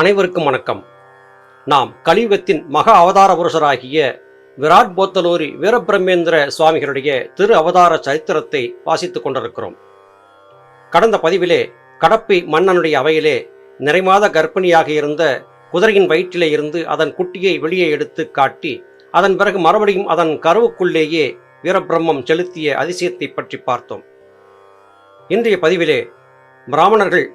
அனைவருக்கும் வணக்கம். நாம் கலியுகத்தின் மகா அவதார புருஷராகிய விராட் போத்தலூரி வீரபிரமேந்திர சுவாமிகளுடைய திரு அவதார சரித்திரத்தை வாசித்துக் கொண்டிருக்கிறோம். கடந்த பதிவிலே கடப்பை மன்னனுடைய அவையிலே நிறைமாத கர்ப்பிணியாக இருந்த குதிரையின் வயிற்றிலே இருந்து அதன் குட்டியை வெளியே எடுத்து காட்டி அதன் பிறகு மறுபடியும் அதன் கருவுக்குள்ளேயே வீரபிரம்மம் செலுத்திய அதிசயத்தை பற்றி பார்த்தோம். இன்றைய பதிவிலே பிராமணர்கள்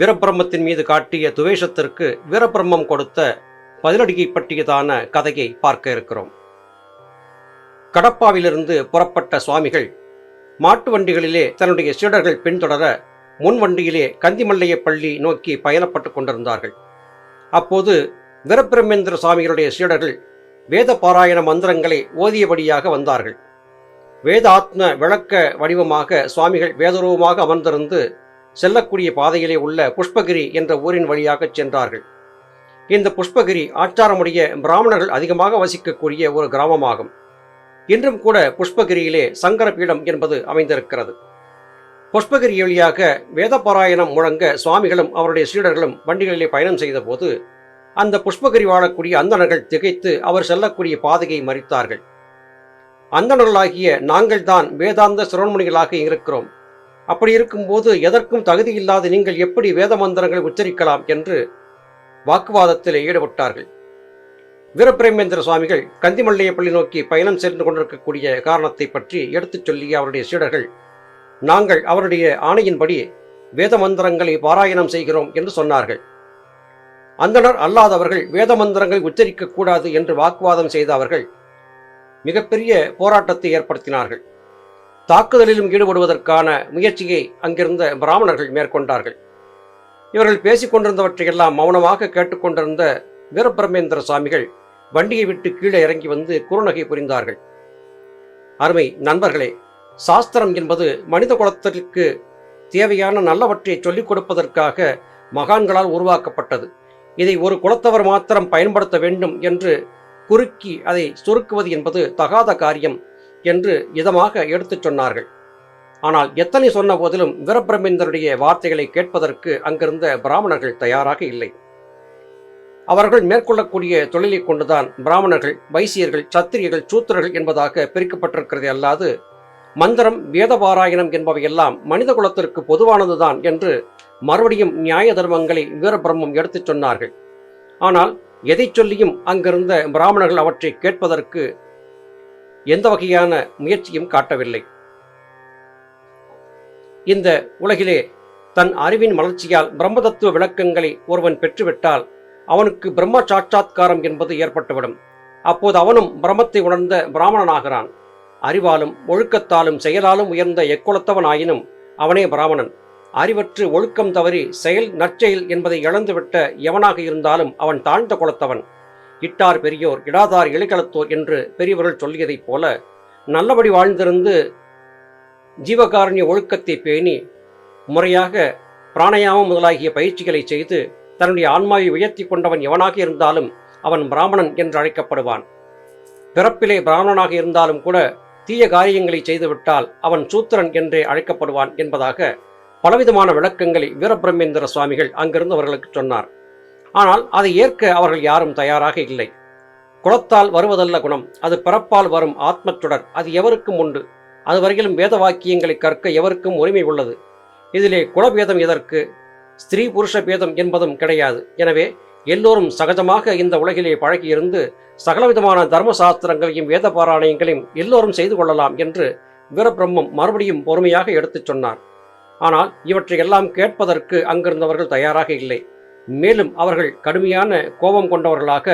வீரபிரம்மத்தின் மீது காட்டிய துவேஷத்திற்கு வீரபிரம்மம் கொடுத்த பதிலடியை பற்றியதான கதையை பார்க்க இருக்கிறோம். கடப்பாவிலிருந்து புறப்பட்ட சுவாமிகள் மாட்டு வண்டிகளிலே தன்னுடைய சீடர்கள் பின்தொடர முன் வண்டியிலே கந்திமல்லைய பள்ளி நோக்கி பயணப்பட்டு கொண்டிருந்தார்கள். அப்போது வீரபிரமேந்திர சுவாமிகளுடைய சீடர்கள் வேத பாராயண மந்திரங்களை ஓதியபடியாக வந்தார்கள். வேத ஆத்ம விளக்க வடிவமாக சுவாமிகள் வேதரூபமாக அமர்ந்திருந்து செல்லக்கூடிய பாதையிலே உள்ள புஷ்பகிரி என்ற ஊரின் வழியாக சென்றார்கள். இந்த புஷ்பகிரி ஆச்சாரமுடைய பிராமணர்கள் அதிகமாக வசிக்கக்கூடிய ஒரு கிராமமாகும். இன்றும் கூட புஷ்பகிரியிலே சங்கர பீடம் என்பது அமைந்திருக்கிறது. புஷ்பகிரி வழியாக வேதபாராயணம் முழங்க சுவாமிகளும் அவருடைய சீடர்களும் வண்டிகளிலே பயணம் செய்தபோது அந்த புஷ்பகிரி வாழக்கூடிய அந்தணர்கள் திகைத்து அவர் செல்லக்கூடிய பாதையை மறித்தார்கள். அந்தணர்களாகிய நாங்கள்தான் வேதாந்த சிரோன்மணிகளாக இருக்கிறோம். அப்படி இருக்கும்போது எதற்கும் தகுதி இல்லாத நீங்கள் எப்படி வேத மந்திரங்களை உச்சரிக்கலாம் என்று வாக்குவாதத்தில் ஈடுபட்டார்கள். வீரபிரேமேந்திர சுவாமிகள் கந்திமல்லையப்பள்ளி நோக்கி பயணம் சென்று கொண்டிருக்கக்கூடிய காரணத்தை பற்றி எடுத்துச் சொல்லிய அவருடைய சீடர்கள் நாங்கள் அவருடைய ஆணையின்படி வேத மந்திரங்களை பாராயணம் செய்கிறோம் என்று சொன்னார்கள். அந்தனர் அல்லாதவர்கள் வேத மந்திரங்களை உச்சரிக்கக்கூடாது என்று வாக்குவாதம் செய்த அவர்கள் மிகப்பெரிய போராட்டத்தை ஏற்படுத்தினார்கள். தாக்குதலிலும் ஈடுபடுவதற்கான முயற்சியை அங்கிருந்த பிராமணர்கள் மேற்கொண்டார்கள். இவர்கள் பேசிக்கொண்டிருந்தவற்றையெல்லாம் மௌனமாக கேட்டுக்கொண்டிருந்த வீரபிரமேந்திர சுவாமிகள் வண்டியை விட்டு கீழே இறங்கி வந்து குறுநகை புரிந்தார்கள். அருமை நண்பர்களே சாஸ்திரம் என்பது மனித குலத்திற்கு தேவையான நல்லவற்றை சொல்லிக் கொடுப்பதற்காக மகான்களால் உருவாக்கப்பட்டது. இதை ஒரு குலத்தவர் மாத்திரம் பயன்படுத்த வேண்டும் என்று குறுக்கி அதை சுருக்குவது என்பது தகாத காரியம். என்று இதமாக எடுத்துச் சொன்னார்கள். ஆனால் எத்தனை சொன்ன போதிலும் வீரபிரமேந்தருடைய வார்த்தைகளை கேட்பதற்கு அங்கிருந்த பிராமணர்கள் தயாராக இல்லை. அவர்கள் மேற்கொள்ளக்கூடிய தொழிலை கொண்டுதான் பிராமணர்கள் வைசியர்கள் சத்திரியர்கள் சூத்திரர்கள் என்பதாக பிரிக்கப்பட்டிருக்கிறது அல்லாது மந்திரம் வேதபாராயணம் என்பவையெல்லாம் மனித குலத்திற்கு பொதுவானதுதான் என்று மறுபடியும் நியாய தர்மங்களை வீரபிரம்மம் எடுத்துச் சொன்னார்கள். ஆனால் எதை சொல்லியும் அங்கிருந்த பிராமணர்கள் அவற்றை கேட்பதற்கு எந்த வகையான முயற்சியும் காட்டவில்லை. இந்த உலகிலே தன் அறிவின் மலர்ச்சியால் பிரம்மதத்துவ விளக்கங்களை ஒருவன் பெற்றுவிட்டால் அவனுக்கு பிரம்ம சாட்சாத்காரம் என்பது ஏற்பட்டுவிடும். அப்போது அவனும் பிரம்மத்தை உணர்ந்த பிராமணனாகிறான். அறிவாலும் ஒழுக்கத்தாலும் செயலாலும் உயர்ந்த எக்குலத்தவனாயினும் அவனே பிராமணன். அறிவற்று ஒழுக்கம் தவறி செயல் நற்செயல் என்பதை இழந்துவிட்ட எவனாக இருந்தாலும் அவன் தாழ்ந்த குலத்தவன். இட்டார் பெரியோர் இடாதார் இளைகளத்தோர் என்று பெரியவர்கள் சொல்லியதைப் போல நல்லபடி வாழ்ந்திருந்து ஜீவகாரண்ய ஒழுக்கத்தை பேணி முறையாக பிராணயாமம் முதலாகிய பயிற்சிகளை செய்து தன்னுடைய ஆன்மாவை உயர்த்தி கொண்டவன் எவனாக இருந்தாலும் அவன் பிராமணன் என்று அழைக்கப்படுவான். பிறப்பிலே பிராமணனாக இருந்தாலும் கூட தீய காரியங்களை செய்துவிட்டால் அவன் சூத்திரன் என்றே அழைக்கப்படுவான் என்பதாக பலவிதமான விளக்கங்களை வீரபிரமேந்திர சுவாமிகள் அங்கிருந்து அவர்களுக்கு சொன்னார். ஆனால் அதை ஏற்க அவர்கள் யாரும் தயாராக இல்லை. குலத்தால் வருவதல்ல குணம் அது பிறப்பால் வரும் ஆத்மச்சுடர் அது எவருக்கும் உண்டு. அதுவரையிலும் வேத வாக்கியங்களை கற்க எவருக்கும் உரிமை உள்ளது. இதிலே குலபேதம் எதற்கு? ஸ்திரீ புருஷ பேதம் என்பதும் கிடையாது. எனவே எல்லோரும் சகஜமாக இந்த உலகிலே பழகியிருந்து சகலவிதமான தர்ம சாஸ்திரங்களையும் வேத பாராயணங்களையும் எல்லோரும் செய்து கொள்ளலாம் என்று வீரபிரம்மம் மறுபடியும் பொறுமையாக எடுத்துச் சொன்னார். ஆனால் இவற்றை எல்லாம் கேட்பதற்கு அங்கிருந்தவர்கள் தயாராக இல்லை. மேலும் அவர்கள் கடுமையான கோபம் கொண்டவர்களாக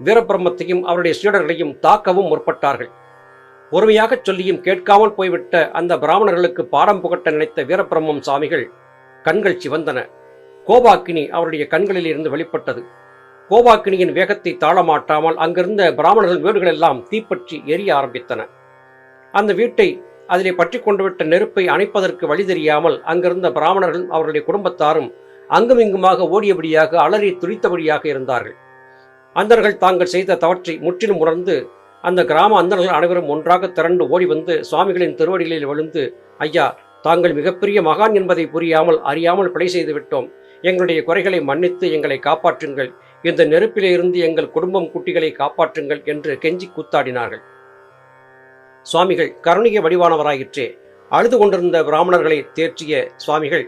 வீரபிரம்மத்தையும் அவருடைய சீடர்களையும் தாக்கவும் முற்பட்டார்கள். பொறுமையாகச் சொல்லியும் கேட்காமல் போய்விட்ட அந்த பிராமணர்களுக்கு பாடம் புகட்ட நினைத்த வீரபிரம்மம் சாமிகள் கண்கள் சிவந்தன. கோபாக்கினி அவருடைய கண்களில் இருந்து வெளிப்பட்டது. கோபாக்கினியின் வேகத்தை தாழமாட்டாமல் அங்கிருந்த பிராமணர்கள் வீடுகள் எல்லாம் தீப்பற்றி எரிய ஆரம்பித்தன. அந்த வீட்டை அதிலே பற்றி கொண்டுவிட்ட நெருப்பை அணைப்பதற்கு வழி தெரியாமல் அங்கிருந்த பிராமணர்களும் அவருடைய குடும்பத்தாரும் அங்குமிங்குமாக ஓடியபடியாக அலறி துடித்தபடியாக இருந்தார்கள். அந்தர்கள் தாங்கள் செய்த தவற்றை முற்றிலும் உணர்ந்து அந்த கிராம அந்தர்கள் அனைவரும் ஒன்றாக திரண்டு ஓடி வந்து சுவாமிகளின் திருவடிகளில் விழுந்து ஐயா தாங்கள் மிகப்பெரிய மகான் என்பதை புரியாமல் அறியாமல் பிழை செய்து விட்டோம். எங்களுடைய குறைகளை மன்னித்து எங்களை காப்பாற்றுங்கள். இந்த நெருப்பிலிருந்து எங்கள் குடும்பம் குட்டிகளை காப்பாற்றுங்கள் என்று கெஞ்சி கூத்தாடினார்கள். சுவாமிகள் கருணிக வடிவானவராயிற்றே. அழுது கொண்டிருந்த பிராமணர்களை தேற்றிய சுவாமிகள்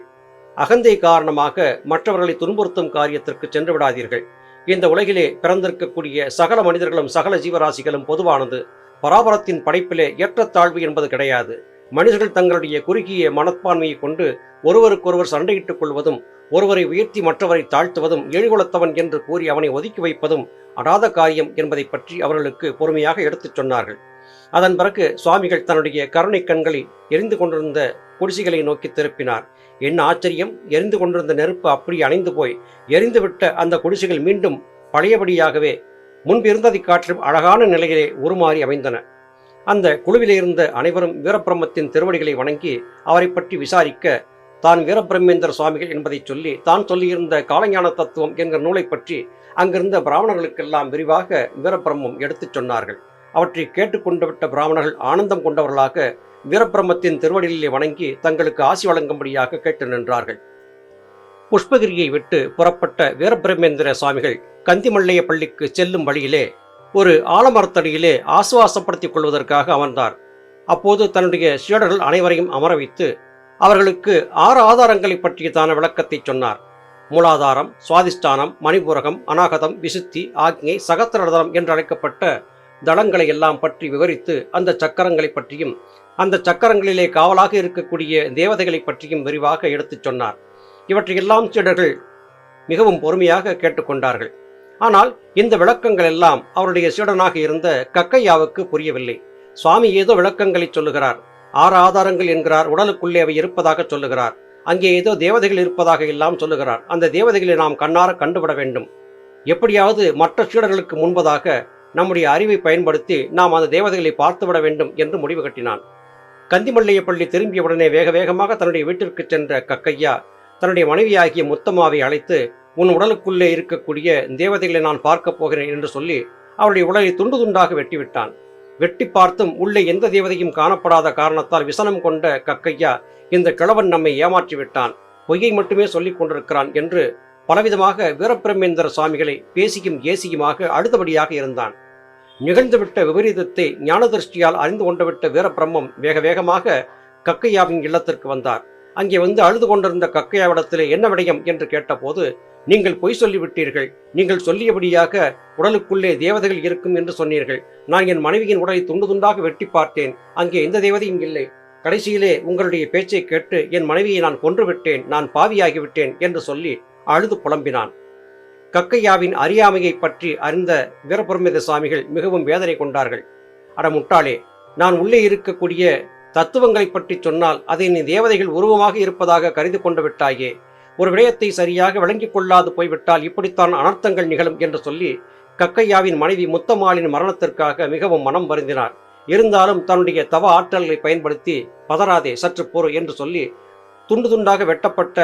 அகந்தை காரணமாக மற்றவர்களை துன்புறுத்தும் காரியத்திற்கு சென்று விடாதீர்கள். இந்த உலகிலே பிறந்திருக்கக்கூடிய சகல மனிதர்களும் சகல ஜீவராசிகளும் பொதுவானது. பராபரத்தின் படைப்பிலே ஏற்றத்தாழ்வு என்பது கிடையாது. மனிதர்கள் தங்களுடைய குறுகிய மனப்பான்மையை கொண்டு ஒருவருக்கொருவர் சண்டையிட்டுக் கொள்வதும் ஒருவரை உயர்த்தி மற்றவரை தாழ்த்துவதும் ஏழுகுலத்தவன் என்று கூறி அவனை ஒதுக்கி வைப்பதும் அடாத காரியம் என்பதை பற்றி அவர்களுக்கு பொறுமையாக எடுத்துச் சொன்னார்கள். அதன் பிறகு சுவாமிகள் தன்னுடைய கருணை கண்களை எரிந்து கொண்டிருந்த குடிசைகளை நோக்கி திருப்பினார். என்ன ஆச்சரியம் எரிந்து கொண்டிருந்த நெருப்பு அப்படி அணைந்து போய் எரிந்துவிட்ட அந்த குடிசைகள் மீண்டும் பழையபடியாகவே முன்பிருந்ததை காற்றும் அழகான நிலையிலே உருமாறி அமைந்தன. அந்த குழுவிலே இருந்த அனைவரும் வீரபிரம்மத்தின் திருவடிகளை வணங்கி அவரை பற்றி விசாரிக்க தான் வீரபிரம்மேந்திர சுவாமிகள் என்பதை சொல்லி தான் சொல்லியிருந்த காலஞான தத்துவம் என்கிற நூலை பற்றி அங்கிருந்த பிராமணர்களுக்கெல்லாம் விரிவாக வீரபிரம்மம் எடுத்துச் சொன்னார்கள். அவற்றை கேட்டுக்கொண்டு விட்ட பிராமணர்கள் ஆனந்தம் கொண்டவர்களாக வீரபிரம்மத்தின் திருவடியிலே வணங்கி தங்களுக்கு ஆசி வழங்கும்படியாக கேட்டு நின்றார்கள். புஷ்பகிரியை விட்டு புறப்பட்ட வீரபிரமேந்திர சுவாமிகள் கந்திமல்லைய பள்ளிக்கு செல்லும் வழியிலே ஒரு ஆலமரத்தடியிலே ஆசுவாசப்படுத்திக் கொள்வதற்காக அமர்ந்தார். அப்போது தன்னுடைய சீடர்கள் அனைவரையும் அமர வைத்து அவர்களுக்கு ஆறு ஆதாரங்களை பற்றியதான விளக்கத்தை சொன்னார். மூலாதாரம் சுவாதிஷ்டானம் மணிபூரகம் அநாகதம் விசுத்தி ஆக்ஞை சகத்திரதலம் என்று அழைக்கப்பட்ட தளங்களை எல்லாம் பற்றி விவரித்து அந்த சக்கரங்களை பற்றியும் அந்த சக்கரங்களிலே காவலாக இருக்கக்கூடிய தேவதைகளை பற்றியும் விரிவாக எடுத்துச் சொன்னார். இவற்றையெல்லாம் சீடர்கள் மிகவும் பொறுமையாக கேட்டுக்கொண்டார்கள். ஆனால் இந்த விளக்கங்கள் எல்லாம் அவருடைய சீடனாக இருந்த கக்கையாவுக்கு புரியவில்லை. சுவாமி ஏதோ விளக்கங்களை சொல்லுகிறார். ஆறு ஆதாரங்கள் என்கிறார். உடலுக்குள்ளே அவை இருப்பதாக சொல்லுகிறார். அங்கே ஏதோ தேவதைகள் இருப்பதாக எல்லாம் சொல்லுகிறார். அந்த தேவதைகளை நாம் கண்ணார கண்டுவிட வேண்டும். எப்படியாவது மற்ற சீடர்களுக்கு முன்பதாக நம்முடைய அறிவை பயன்படுத்தி நாம் அந்த தேவதைகளை பார்த்துவிட வேண்டும் என்று முடிவு கட்டினான். கந்திமல்லையப்பள்ளி திரும்பியவுடனே வேக வேகமாக தன்னுடைய வீட்டிற்கு சென்ற கக்கையா தன்னுடைய மனைவியாகிய முத்தம்மாவை அழைத்து உன் உடலுக்குள்ளே இருக்கக்கூடிய தேவதைகளை நான் பார்க்கப் போகிறேன் என்று சொல்லி அவருடைய உடலை துண்டு துண்டாக வெட்டிவிட்டான். வெட்டி பார்த்தும் உள்ளே எந்த தேவதையும் காணப்படாத காரணத்தால் விசனம் கொண்ட கக்கையா இந்த கிழவன் நம்மை ஏமாற்றி விட்டான். பொய்யை மட்டுமே சொல்லிக் கொண்டிருக்கிறான் என்று பலவிதமாக வீரபிரமேந்திர சுவாமிகளை பேசியும் ஏசியுமாக அடுத்தபடியாக இருந்தான். நிகழ்ந்துவிட்ட விபரீதத்தை ஞானதிருஷ்டியால் அறிந்து கொண்டுவிட்ட வீரபிரம்மம் வேக வேகமாக கக்கையாவின் இல்லத்திற்கு வந்தார். அங்கே வந்து அழுது கொண்டிருந்த கக்கையாவிடத்திலே என்ன விடயம் என்று கேட்டபோது நீங்கள் பொய் சொல்லிவிட்டீர்கள். நீங்கள் சொல்லியபடியாக உடலுக்குள்ளே தேவதைகள் இருக்கும் என்று சொன்னீர்கள். நான் என் மனைவியின் உடலை துண்டு துண்டாக வெட்டி பார்த்தேன். அங்கே எந்த தேவதையும் இல்லை. கடைசியிலே உங்களுடைய பேச்சை கேட்டு என் மனைவியை நான் கொன்று விட்டேன். நான் பாவியாகிவிட்டேன் என்று சொல்லி அழுது புலம்பினான். கக்கையாவின் அறியாமையை பற்றி அறிந்த வீரபுரமித சுவாமிகள் மிகவும் வேதனை கொண்டார்கள். அட முட்டாளே நான் உள்ளே இருக்கக்கூடிய தத்துவங்களை பற்றி சொன்னால் அதை நீ தேவதைகள் உருவமாக இருப்பதாக கருதி கொண்டு விட்டாயே. ஒரு விடயத்தை சரியாக விளங்கிக் கொள்ளாது போய்விட்டால் இப்படித்தான் அனர்த்தங்கள் நிகழும் என்று சொல்லி கக்கையாவின் மனைவி முத்தம்மாளின் மரணத்திற்காக மிகவும் மனம் வருந்தினார். இருந்தாலும் தன்னுடைய தவ ஆற்றல்களை பயன்படுத்தி பதறாதே சற்று பொறு என்று சொல்லி துண்டு துண்டாக வெட்டப்பட்ட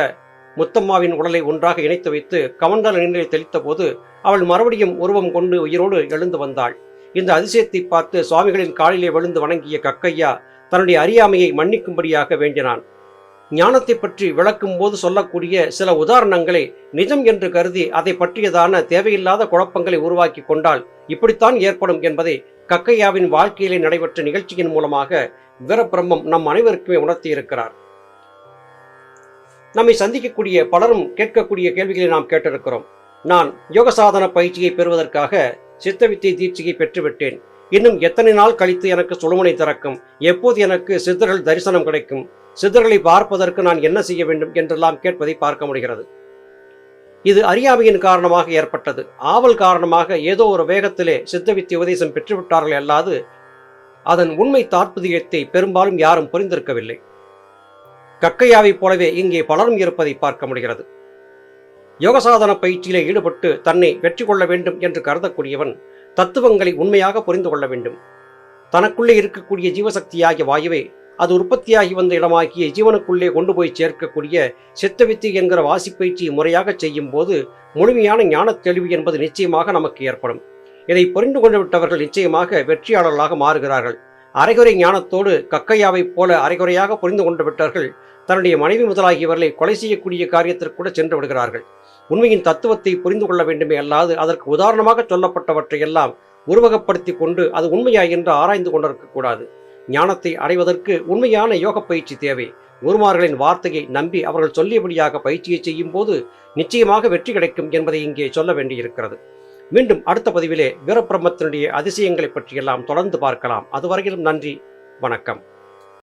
முத்தம்மாவின் உடலை ஒன்றாக இணைத்து வைத்து கமண்டல நீரில் தெளித்த போது அவள் மறுபடியும் உருவம் கொண்டு உயிரோடு எழுந்து வந்தாள். இந்த அதிசயத்தை பார்த்து சுவாமிகளின் காலிலே விழுந்து வணங்கிய கக்கையா தன்னுடைய அறியாமையை மன்னிக்கும்படியாக வேண்டினான். ஞானத்தை பற்றி விளக்கும் போது சொல்லக்கூடிய சில உதாரணங்களை நிஜம் என்று கருதி அதை பற்றியதான தேவையில்லாத குழப்பங்களை உருவாக்கி கொண்டால் இப்படித்தான் ஏற்படும் என்பதை கக்கையாவின் வாழ்க்கையிலே நடைபெற்ற நிகழ்ச்சியின் மூலமாக வீரபிரம்மம் நம் அனைவருக்குமே உணர்த்தியிருக்கிறார். நம்மை சந்திக்கக்கூடிய பலரும் கேட்கக்கூடிய கேள்விகளை நாம் கேட்டிருக்கிறோம். நான் யோக சாதன பயிற்சியை பெறுவதற்காக சித்தவித்தை தீட்சியை பெற்றுவிட்டேன். இன்னும் எத்தனை நாள் கழித்து எனக்கு சுழுமனை திறக்கும்? எப்போது எனக்கு சித்தர்கள் தரிசனம் கிடைக்கும்? சித்தர்களை பார்ப்பதற்கு நான் என்ன செய்ய வேண்டும் என்றெல்லாம் கேட்பதை பார்க்க முடிகிறது. இது அறியாமையின் காரணமாக ஏற்பட்டது. ஆவல் காரணமாக ஏதோ ஒரு வேகத்திலே சித்தவித்தை உபதேசம் பெற்றுவிட்டார்கள் அல்லாது அதன் உண்மை தாற்பதியத்தை பெரும்பாலும் யாரும் புரிந்திருக்கவில்லை. கக்கையாவைப் போலவே இங்கே பலரும் இருப்பதை பார்க்க முடிகிறது. யோகசாதன பயிற்சியிலே ஈடுபட்டு தன்னை வெற்றி கொள்ள வேண்டும் என்று கருதக்கூடியவன் தத்துவங்களை உண்மையாக புரிந்து கொள்ள வேண்டும். தனக்குள்ளே இருக்கக்கூடிய ஜீவசக்தியாகிய வாயுவை அது உற்பத்தியாகி வந்த இடமாகிய ஜீவனுக்குள்ளே கொண்டு போய் சேர்க்கக்கூடிய சித்தவித்தி என்கிற வாசிப்பயிற்சியை முறையாக செய்யும் போது முழுமையான ஞான தெளிவு என்பது நிச்சயமாக நமக்கு ஏற்படும். இதை புரிந்து கொண்டு விட்டவர்கள் நிச்சயமாக வெற்றியாளர்களாக மாறுகிறார்கள். அரைகுறை ஞானத்தோடு கக்கையாவைப் போல அரைகுறையாக புரிந்து கொண்டு விட்டவர்கள் தன்னுடைய மனைவி முதலாகியவர்களை கொலை செய்யக்கூடிய காரியத்திற்கு கூட சென்று விடுகிறார்கள். உண்மையின் தத்துவத்தை புரிந்து கொள்ள வேண்டுமே அல்லாது அதற்கு உதாரணமாக சொல்லப்பட்டவற்றை எல்லாம் உருவகப்படுத்தி கொண்டு அது உண்மையா என்று ஆராய்ந்து கொண்டிருக்கக்கூடாது ஞானத்தை அடைவதற்கு உண்மையான யோக பயிற்சி தேவை. குருமார்களின் வார்த்தையை நம்பி அவர்கள் சொல்லியபடியாக பயிற்சியை செய்யும் போது நிச்சயமாக வெற்றி கிடைக்கும் என்பதை இங்கே சொல்ல வேண்டியிருக்கிறது. மீண்டும் அடுத்த பதிவிலே வீரபிரம்மத்தினுடைய அதிசயங்களை பற்றியெல்லாம் தொடர்ந்து பார்க்கலாம். அதுவரையிலும் நன்றி வணக்கம்.